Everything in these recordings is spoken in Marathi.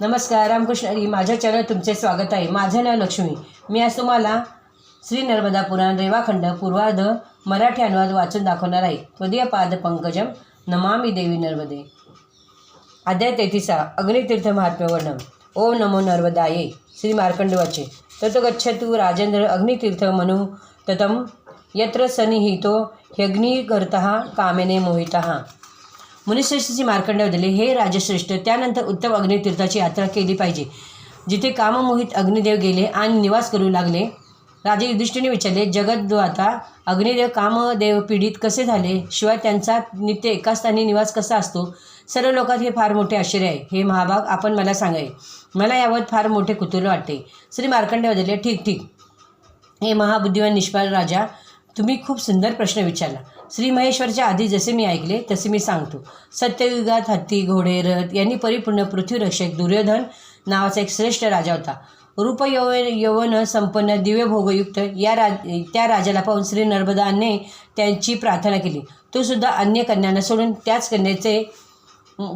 नमस्कार रामकृष्ण हरी. माझ्या चॅनल तुमचे स्वागत आहे. माझं नाव लक्ष्मी. मी आज तुम्हाला श्री नर्मदा पुराण रेवाखंड पूर्वार्ध मराठी अनुवाद वाचून दाखवणार आहे. त्वदीय पाद पंकजम नमामि देवी नर्मदे. अध्याय तेहतीसा अग्नितीर्थ महात्म्य वर्णन ओम नमो नर्मदाये. श्री मार्कंडवाचे. ततो गच्छतु राजेंद्र अग्नितीर्थ मनु ततम यत्र सनिहितो ह्यग्निकर्तः कामेने मोहितः. मुनिश्रेष्ठीची मार्कंडेव दिले. हे राजश्रेष्ठ त्यानंतर उत्तम अग्नितीर्थाची यात्रा केली पाहिजे. जिथे काममोहित अग्निदेव गेले आणि निवास करू लागले राजे युधिष्ठिरने विचारले जगद्वाता अग्निदेव कामदेव पीडित कसे झाले? शिवाय त्यांचा नित्य एका स्थानी निवास कसा असतो? सर्व लोकात हे फार मोठे आश्चर्य आहे. हे महाभाग आपण मला सांगाय मला यावर फार मोठे कुतूहल वाटते. श्री मार्कंडे बदलले ठीक ठीक. हे महाबुद्धिवान निष्पाल राजा तुम्ही खूप सुंदर प्रश्न विचारला. श्री महेश्वरच्या आधी जसे मी ऐकले तसे मी सांगतो. सत्ययुगात हत्ती घोडे रथ यांनी परिपूर्ण पृथ्वीरक्षक दुर्योधन नावाचा एक श्रेष्ठ राजा होता. रूप यव यवन संपन्न दिव्यभोगयुक्त या राज त्या राजाला पाहून श्री नर्मदाने त्यांची प्रार्थना केली. तो सुद्धा अन्य कन्यांना सोडून त्याच कन्याचे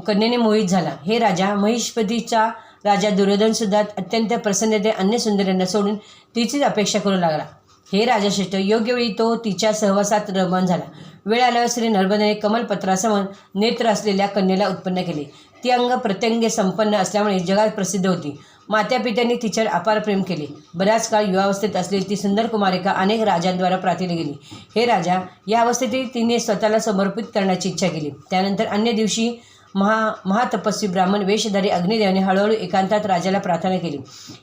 कन्येने मोहित झाला. हे राजा महिष्पतीचा राजा दुर्योधनसुद्धा अत्यंत प्रसन्नते अन्य सुंदरांना सोडून तिचीच अपेक्षा करू लागला. हे राजश्रेष्ठ योग्य वेळी तो तिच्या सहवासात रमण झाला. वेळ आल्यावर श्री नर्मदेने कमलपत्रासमोर नेत्र असलेल्या कन्येला उत्पन्न केले. ती अंग प्रत्यंगे संपन्न असल्यामुळे जगात प्रसिद्ध होती. मात्यापित्यांनी तिच्यावर अपार प्रेम केले. बऱ्याच काळ युवावस्थेत असलेली ती सुंदर कुमारिका अनेक राजांद्वारा प्रार्थीली गेली. हे राजा या अवस्थेतही तिने स्वतःला समर्पित करण्याची इच्छा केली. त्यानंतर अन्य दिवशी महा महातपस्वी ब्राह्मण वेशधारी अग्निदेवाने हळूहळू एकांतात राजाला प्रार्थना केली.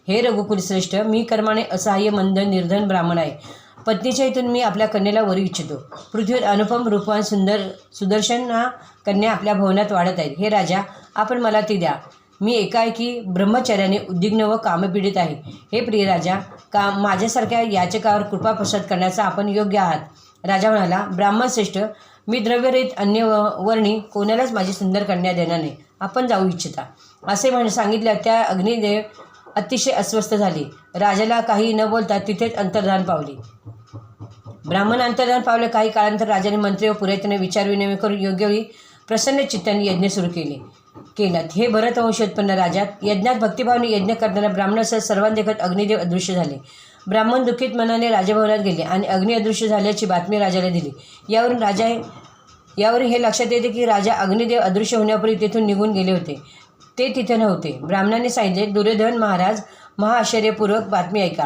हे रघुकुल श्रेष्ठ मी कर्माने असहाय्य मंद निर्धन ब्राह्मण आहे. पत्नीच्या इथून मी आपल्या कन्येला वरू इच्छितो. पृथ्वीवर अनुपम रूपवान सुंदर सुदर्शन हा कन्या आपल्या भवनात वाढत आहेत. हे राजा आपण मला ती द्या. मी एकाएकी ब्रह्मचर्याने उद्विग्न व कामपीडित आहे. हे प्रिय राजा का माझ्यासारख्या याचकावर कृपा प्रसाद करण्याचा आपण योग्य आहात? राजा म्हणाला ब्राह्मण श्रेष्ठ मी द्रव्यरहित अन्य वर्णी कोणालाच माझी सुंदर कन्या देणार नाही. आपण जाऊ इच्छिता. असे म्हण सांगितल्या त्या अग्निदेव अतिशय अस्वस्थ झाले. राजाला काही न बोलता तिथेच अंतर्धान पावले. ब्राह्मण अंतर्धान पावले काही काळानंतर राजाने मंत्री व पुरोहिताने विचारविनिमय करून योग्य वेळी प्रसन्न चित्ताने यज्ञ सुरू केले. केलात. हे भरत वंशोत्पन्न राजात यज्ञात भक्तिभावाने यज्ञ करताना ब्राह्मणासह सर्वांदेखत अग्निदेव अदृश्य झाले. ब्राह्मण दुःखित मनाने राजभवनात गेले आणि अग्नी अदृश्य झाल्याची बातमी राजाला दिली. यावरून राजा यावरून हे लक्षात येते की राजा अग्निदेव अदृश्य होण्यापूर्वी तेथून निघून गेले होते. ते तिथे नव्हते. ब्राह्मणाने सांगितले दुर्योधन महाराज महाआश्चर्यपूर्वक बातमी ऐका.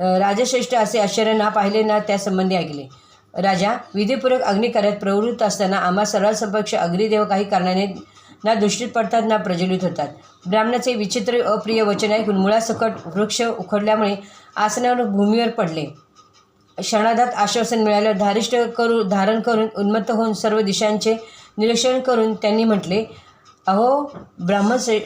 राजश्रेष्ठ असे आश्चर्य ना पाहिले ना त्यासंबंधी ऐकले. राजा विधीपूर्वक अग्निकार्यात प्रवृत्त असताना आम्हा सर्वांसमक्ष अग्निदेव काही कारणाने ना दृष्टीत पडतात ना प्रज्वलित होतात. ब्राह्मणाचे विचित्र अप्रिय वचन ऐकून मुळासकट वृक्ष उखडल्यामुळे आसनावर भूमीवर पडले. क्षणाधात आश्वासन मिळाल्यावर धारिष्ट करू धारण करून उन्मत्त होऊन सर्व दिशांचे निरीक्षण करून त्यांनी म्हटले अहो ब्राह्मणश्रे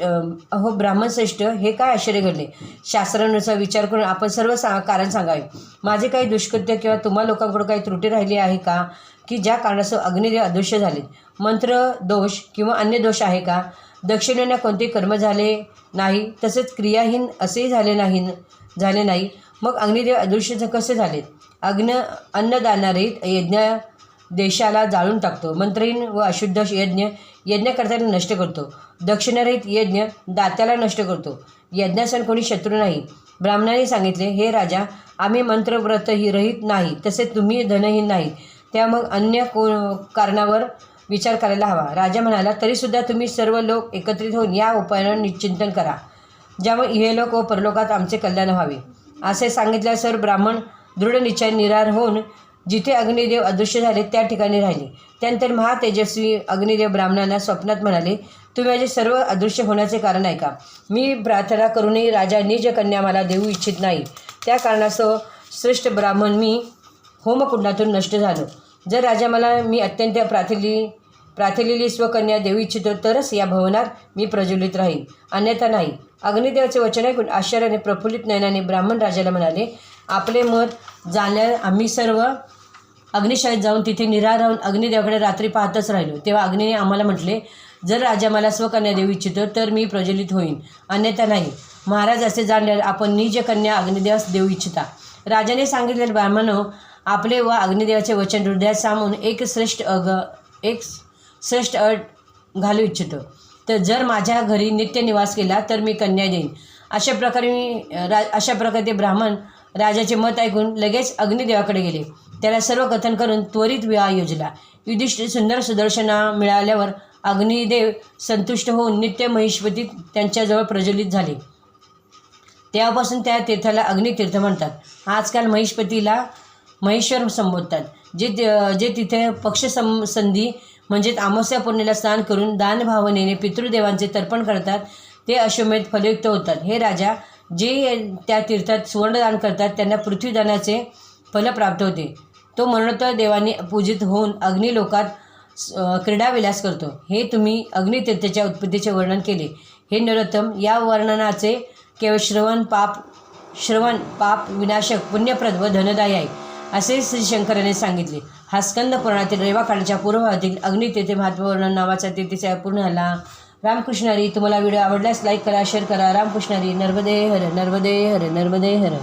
अहो ब्राह्मणश्रेष्ठ हे काय आश्चर्य घडले? शास्त्रानुसार विचार करून आपण सर्व सा कारण सांगावे. माझे काही दुष्कृत्य किंवा तुम्हा लोकांकडून काही त्रुटी राहिली आहे का? की ज्या कारणास्तव अग्निदेव अदृश्य झाले? मंत्र दोष किंवा अन्य दोष आहे का? दक्षिणेने कोणते कर्म झाले नाही? तसेच क्रियाहीन असेही झाले नाही झाले नाही. मग अग्निदेव अदृश्य कसे झालेत अग्न अन्नदानारहित यज्ञ देशाला जाळून टाकतो. मंत्रहीन व अशुद्ध यज्ञ यज्ञकर्त्याला नष्ट करतो. दक्षिणारहित यज्ञ दात्याला नष्ट करतो. यज्ञासन कोणी शत्रू नाही. ब्राह्मणाने सांगितले हे राजा आम्ही मंत्रव्रत ही रहित नाही तसे तुम्ही धनहीन नाही. त्या मग अन्य को कारणावर विचार करायला हवा. राजा म्हणाला तरीसुद्धा तुम्ही सर्व लोक एकत्रित होऊन या उपायावर निश्चिंतन करा. ज्यामुळे इहेलोक व परलोकात आमचे कल्याण व्हावे. असे सांगितल्यासर ब्राह्मण दृढ निश्चय निरार होऊन जिथे अग्निदेव अदृश्य झाले त्या ठिकाणी राहिले. त्यानंतर महातेजस्वी अग्निदेव ब्राह्मणांना स्वप्नात म्हणाले तुम्ही माझे सर्व अदृश्य होण्याचे कारण आहे का मी प्रार्थना करूनही राजा निज कन्या मला देऊ इच्छित नाही. त्या कारणास्तव श्रेष्ठ ब्राह्मण मी होमकुंडातून नष्ट झालो. जर राजा मला मी अत्यंत प्राथिली प्राथिलेली स्वकन्या देऊ इच्छितो तरच या भवनात मी प्रज्वलित राहील अन्यथा नाही. अग्निदेवाचे वचन ऐकून आश्चर्याने प्रफुल्लित नयनाने ब्राह्मण राजाला म्हणाले आपले मत जाणल्या आम्ही सर्व अग्निशाळेत जाऊन तिथे निरा राहून अग्निदेवाकडे रात्री पाहतच राहिलो. तेव्हा अग्नीने आम्हाला म्हटले जर राजा मला स्वकन्या देऊ इच्छितो तर मी प्रज्वलित होईन. अन्यथा नाही. महाराज असे जाणल्यावर आपण निज कन्या अग्निदेवास देऊ इच्छिता. राजाने सांगितलेले ब्राह्मणो आपले व अग्निदेवाचे वचन हृदयात सामून एक श्रेष्ठ अग एक श्रेष्ठ अट घालू इच्छितो. तर जर माझ्या घरी नित्य निवास केला तर मी कन्या देईन. अशा प्रकारे मी रा अशा प्रकारे ते ब्राह्मण राजाचे मत ऐकून लगेच अग्निदेवाकडे गेले. त्याला सर्व कथन करून त्वरित विवाह योजला. युधिष्ठिर सुंदर सुदर्शना मिळाल्यावर अग्निदेव संतुष्ट होऊन नित्य महिष्पती त्यांच्याजवळ प्रज्वलित झाले. तेव्हापासून त्या तीर्थाला अग्नितीर्थ म्हणतात. आजकाल महिष्पतीला महेश्वर संबोधतात. जे जे तिथे पक्षसं संधी म्हणजेच अमावस्या पौर्णिला स्नान करून दानभावनेने पितृदेवांचे तर्पण करतात ते अश्वमेध फलयुक्त होतात. हे राजा जे त्या तीर्थात सुवर्णदान करतात त्यांना पृथ्वीदानाचे फल प्राप्त होते. तो मरणोत्तर देवाने पूजित होऊन अग्निलोकात क्रीडाविलास करतो. हे तुम्ही अग्नितीर्थाच्या उत्पत्तीचे वर्णन केले. हे नरोत्तम या वर्णनाचे केवळ श्रवण पाप श्रवण पाप विनाशक पुण्यप्रद व धनदायी आहे असे श्री शंकराने सांगितले. हा स्कंद पुराणातील रेवाकाळाच्या पूर्वभागातील अग्नितीर्थे महात्मवर्णन नावाचा तेथेचा पूर्ण झाला. रामकृष्णारी तुम्हाला व्हिडिओ आवडल्यास लाईक करा शेअर करा. रामकृष्णारी नर्मदे हर नर्मदे हर नर्मदे हर.